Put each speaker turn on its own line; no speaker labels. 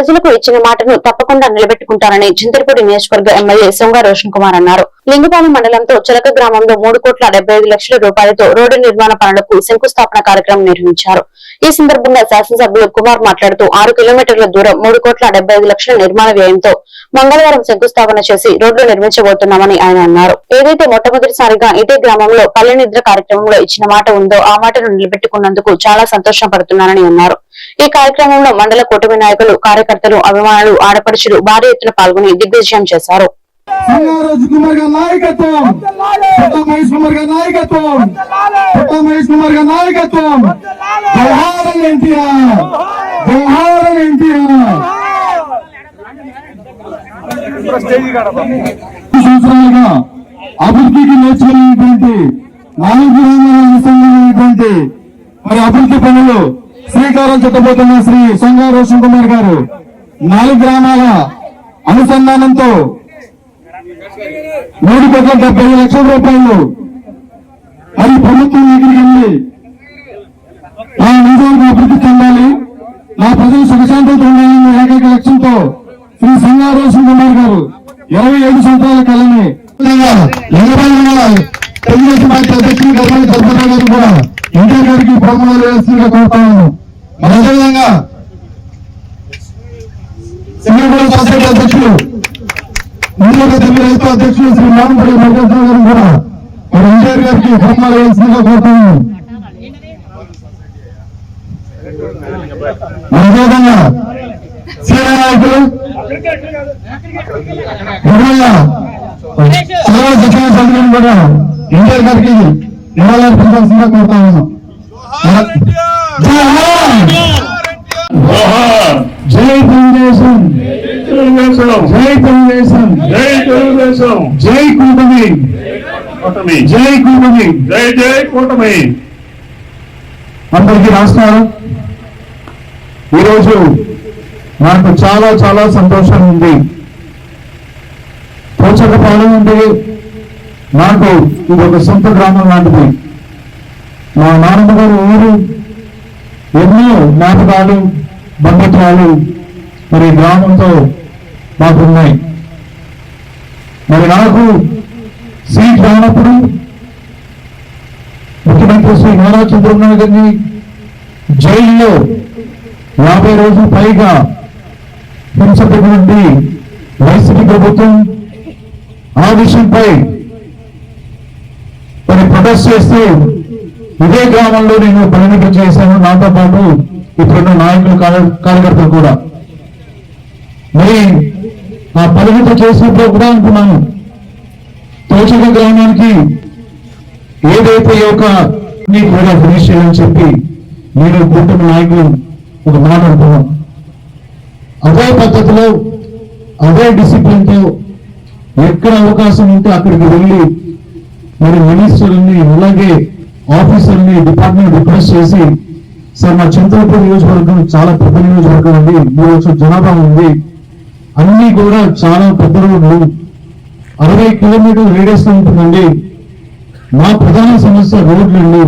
ప్రజలకు ఇచ్చిన మాటను తప్పకుండా నిలబెట్టుకుంటారని చింతలపూడి నియోజకవర్గ ఎమ్మెల్యే సొంగ రోషన్ కుమార్ అన్నారు. లింగపాలెం మండలంతో చిలక గ్రామంలో మూడు కోట్ల డెబ్బై ఐదు లక్షల రూపాయలతో రోడ్డు నిర్మాణ పనులకు శంకుస్థాపన కార్యక్రమం నిర్వహించారు. ఈ సందర్భంగా శాసనసభ్యులు కుమార్ మాట్లాడుతూ ఆరు కిలోమీటర్ల దూరం మూడు కోట్ల డెబ్బై ఐదు లక్షల నిర్మాణ వ్యయంతో మంగళవారం శంకుస్థాపన చేసి రోడ్లు నిర్మించబోతున్నామని ఆయన అన్నారు. ఏదైతే మొట్టమొదటిసారిగా ఇదే గ్రామంలో పల్లె నిద్ర కార్యక్రమంలో ఇచ్చిన మాట ఉందో ఆ మాటను నిలబెట్టుకున్నందుకు చాలా సంతోషం పడుతున్నానని అన్నారు. ఈ కార్యక్రమంలో మండల కూటమి నాయకులు కార్యకర్తలు అభిమానులు ఆడపడుచులు భారీ ఎత్తున పాల్గొని దిగ్విజయం చేశారు.
సంవత్సరాలుగా అభివృద్ధికి నేర్చుకునేటువంటి నాలుగు అనుసంధానమైనటువంటి మరి అభివృద్ధి పనులు శ్రీకారం చుట్టబోతున్న శ్రీ సొంగ రోషన్ కుమార్ గారు. నాలుగు గ్రామాల అనుసంధానంతో మూడు కోట్ల డెబ్బై లక్షల రూపాయలు అది ప్రభుత్వం దగ్గరికి వెళ్ళి నా నిజానికి అభివృద్ధి చెందాలి మా ప్రజలు సుఖశాంతులతో ఉండాలనే ఏకైక లక్ష్యంతో శ్రీ సింగారోషన్ కుమార్ గారు ఇరవై ఐదు సంవత్సరాల కళని తెలుగుదేశం పార్టీ అధ్యక్షుడు గర్భాని సర్పరావు గారు కూడా ఎన్టీఆర్ గారికి ప్రమాణాలు వేస్తుందిగా కోరుతాను మరి అదేవిధంగా సింగపూర్ సొసైటీ అధ్యక్షులు ముందుగా తెలుగు రైతు అధ్యక్షులు శ్రీ మానపల్లి మల్లేశ్వర గారు కూడా మరి ఎన్టీఆర్ గారికి ప్రమాణాలు వేస్తుందిగా కోరుతాను మరి అదేవిధంగా సీనియర్ నాయకులు ఎమ్మెల్యే చాలా శిక్షణ సంఘం కూడా ఎన్టీఆర్ గారికి నివాళులు పెట్టాల్సిందిగా కోరుతా ఉన్నాం జోహార్! జై తెలుగుదేశం
తెలుగుదేశం
జై తెలుగుదేశం
జై తెలుగుదేశం.
జై కూటమి.
కూటమి.
జై కూటమి.
జై జై కూటమి.
అందరికీ నమస్కారం. ఈరోజు నాకు చాలా చాలా సంతోషం ఉంది. పోచకపాలెం అంటే నాకు ఇది ఒక సొంత గ్రామం లాంటిది. మా నాన్నమ్మ గారి ఊరు ఎన్నో జ్ఞాపకాలు బంధుత్వాలు మరి గ్రామంతో మాకున్నాయి. మరి నాకు సీట్ రానప్పుడు ముఖ్యమంత్రి శ్రీ నారా చంద్రబాబు గారిని జైల్లో యాభై రోజులు పైగా హింసటువంటి వైసీపీ ప్రభుత్వం ఆ విషయంపై మరి ప్రొటెస్ట్ చేస్తూ ఇదే గ్రామంలో నేను పరిణితి చేశాను. నాతో పాటు ఇప్పుడున్న నాయకులు కార్యకర్తలు కూడా. మరి ఆ పరిమితి చేసినప్పుడు కూడా అనుకున్నాను తోచక గ్రామానికి ఏదైతే ఈ యొక్క నీ కూడా ఫినిష్ చేయాలని చెప్పి నేను కూటమి నాయకులు ఒక మాట అనుకున్నాం అదే పద్ధతిలో అదే డిసిప్లిన్తో ఎక్కడ అవకాశం ఉంటే అక్కడికి వెళ్ళి మరి మినిస్టర్ని అలాగే ఆఫీసర్ని డిపార్ట్మెంట్ రిక్వెస్ట్ చేసి సార్ మా చింతలపూర్ నియోజకవర్గం చాలా పెద్ద నియోజకవర్గం ఉంది మూడు లక్షల జనాభా ఉంది అన్ని కూడా చాలా పెద్ద రోడ్లు అరవై కిలోమీటర్ రేడియస్ ఉంటుందండి. మా ప్రధాన సమస్య రోడ్లండి.